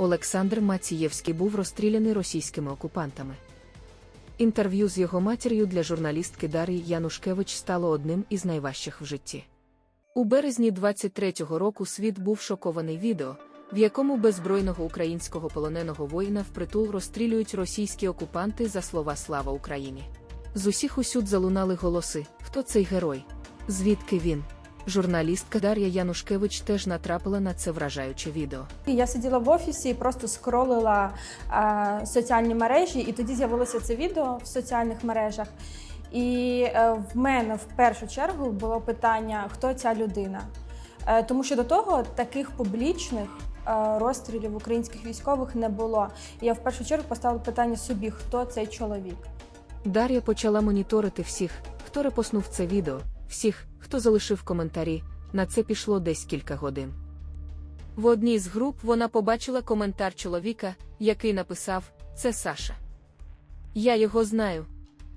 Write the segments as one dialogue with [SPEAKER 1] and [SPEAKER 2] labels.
[SPEAKER 1] Олександр Мацієвський був розстріляний російськими окупантами. Інтерв'ю з його матір'ю для журналістки Дар'ї Янушкевич стало одним із найважчих в житті. У березні 23-го року світ був шокований відео, в якому беззбройного українського полоненого воїна впритул розстрілюють російські окупанти за слова Слава Україні. З усіх усюд залунали голоси: хто цей герой? Звідки він? Журналістка Дар'я Янушкевич теж натрапила на це вражаюче відео.
[SPEAKER 2] Я сиділа в офісі і просто скролила е, соціальні мережі, і тоді з'явилося це відео в соціальних мережах. І е, в мене в першу чергу було питання, хто ця людина. Е, тому що до того таких публічних е, розстрілів українських військових не було. Я в першу чергу поставила питання собі, хто цей чоловік.
[SPEAKER 1] Дар'я почала моніторити всіх, хто репоснув це відео, всіх, хто залишив коментарі. На це пішло десь кілька годин. В одній з груп вона побачила коментар чоловіка, який написав: Це Саша. Я його знаю.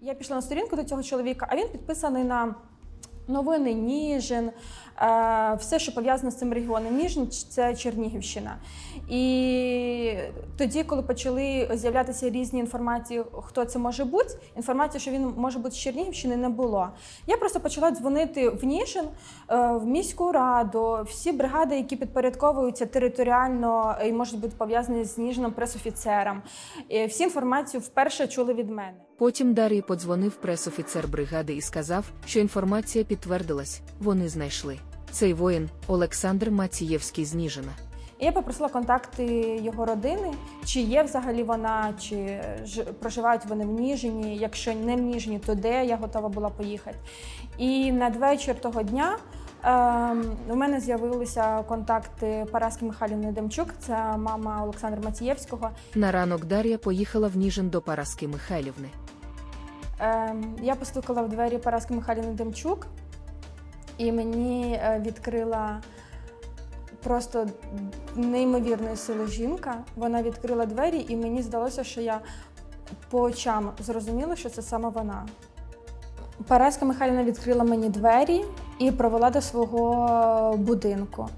[SPEAKER 2] Я пішла на сторінку до цього чоловіка, а він підписаний на новини Ніжин, е, все, що пов'язане з цим регіоном. Ніжин це Чернігівщина. І тоді, коли почали з'являтися різні інформації, хто це може бути, інформації, що він може бути з Чернігівщини, не було. Я просто почала дзвонити в Ніжин, е, в міську раду, всі бригади, які підпорядковуються територіально і можуть бути пов'язані з Ніжином пресофіцером. Всі інформацію вперше чули від мене.
[SPEAKER 1] Потім Дар'ї подзвонив пресофіцер бригади і сказав, що інформація підтвердилась, вони знайшли. Цей воїн Олександр Мацієвський з Ніжина.
[SPEAKER 2] Я попросила контакти його родини, чи є взагалі вона, чи ж- проживають вони в Ніжині. Якщо не в Ніжині, то де я готова була поїхати. І надвечір того дня ем, у мене з'явилися контакти Параски Михайлівни Демчук, це мама Олександра Матієвського.
[SPEAKER 1] На ранок Дар'я поїхала в Ніжин до Параски Михайлівни.
[SPEAKER 2] Ем, я постукала в двері Параски Михайлівни Демчук, і мені е, відкрила просто неймовірної сили жінка. Вона відкрила двері, і мені здалося, що я по очам зрозуміла, що це саме вона. Параска Михайлівна відкрила мені двері і провела до свого будинку.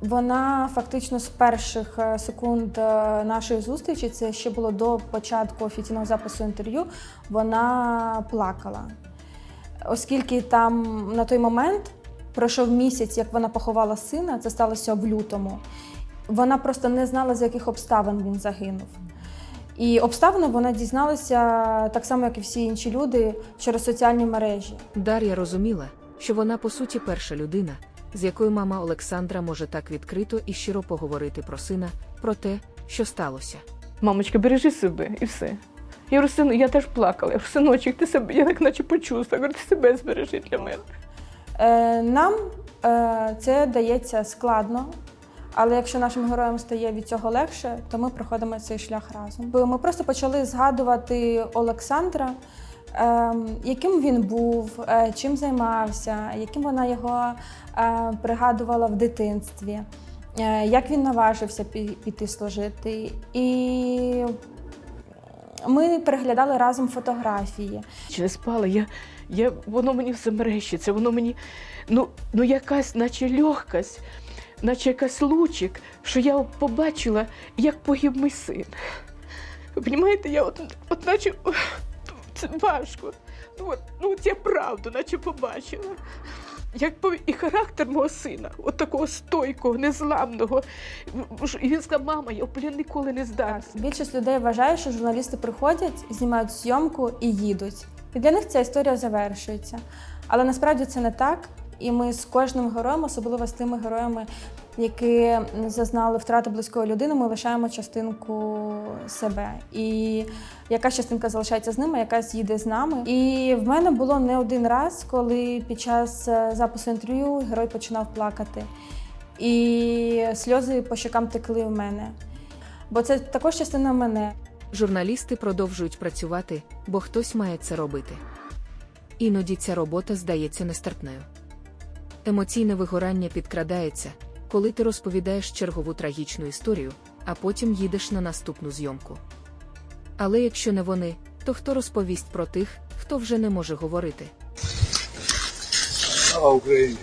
[SPEAKER 2] Вона фактично з перших е, секунд е, нашої зустрічі, це ще було до початку офіційного запису інтерв'ю, вона плакала. Оскільки там на той момент пройшов місяць, як вона поховала сина, це сталося в лютому. Вона просто не знала, з яких обставин він загинув. І обставини вона дізналася так само, як і всі інші люди, через соціальні мережі.
[SPEAKER 1] Дар'я розуміла, що вона по суті перша людина, з якою мама Олександра може так відкрито і щиро поговорити про сина, про те, що сталося.
[SPEAKER 3] Мамочка, бережи себе і все. Я говорю, сину, я теж плакала. Я говорю, синочок, ти себе, я так наче почувствувала. Я говорю, ти себе збережи для мене.
[SPEAKER 2] Е, Нам е, це дається складно, але якщо нашим героям стає від цього легше, то ми проходимо цей шлях разом. Бо Ми просто почали згадувати Олександра, яким він був, е, чим займався, яким вона його е, пригадувала в дитинстві, е, як він наважився піти служити. І ми переглядали разом фотографії.
[SPEAKER 3] Чи не спала? Я, я, воно мені все мерещиться, воно мені, ну, ну якась, наче легкость, наче якась лучик, що я побачила, як погиб мій син. Ви розумієте, я от, от наче це важко. Ну, от, ну, от я правду, наче побачила. Як пов- і характер мого сина, от такого стойкого, незламного. І він сказав, мама, я в ніколи не здамся.
[SPEAKER 2] Більшість людей вважає, що журналісти приходять, знімають зйомку і їдуть. І для них ця історія завершується. Але насправді це не так. І ми з кожним героєм, особливо з тими героями, які зазнали втрати близької людини, ми лишаємо частинку себе. І якась частинка залишається з ними, якась їде з нами. І в мене було не один раз, коли під час е, запису інтерв'ю герой починав плакати. І сльози по щокам текли в мене. Бо це також частина мене.
[SPEAKER 1] Журналісти продовжують працювати, бо хтось має це робити. Іноді ця робота здається нестерпною. Емоційне вигорання підкрадається, коли ти розповідаєш чергову трагічну історію, а потім їдеш на наступну зйомку. Але якщо не вони, то хто розповість про тих, хто вже не може говорити?
[SPEAKER 4] Україні!